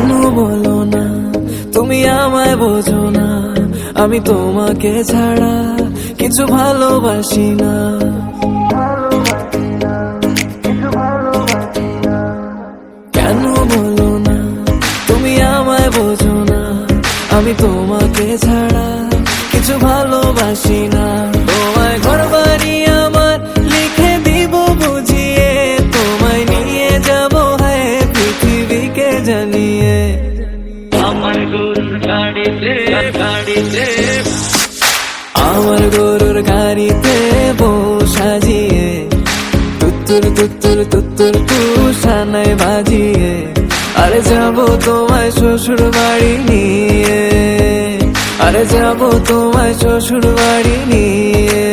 কেন বলো না? তুমি আমায় বোঝো না। আমি তোমাকে ছাড়া কিছু ভালোবাসি না। কেন বলো না? তুমি আমায় বোঝো না। আমি তোমাকে ছাড়া কিছু ভালোবাসি না। আমার গরুর গাড়িতে গাড়িতে। আমার গরুর গাড়িতে বউ সাজিয়ে তুত্তুর তুত্তুর তুত্তুর তুষানায় বাজিয়ে, আরে যাব তোমায় শ্বশুর বাড়ি নিয়ে। আরে যাব তোমায় শ্বশুর বাড়ি নিয়ে।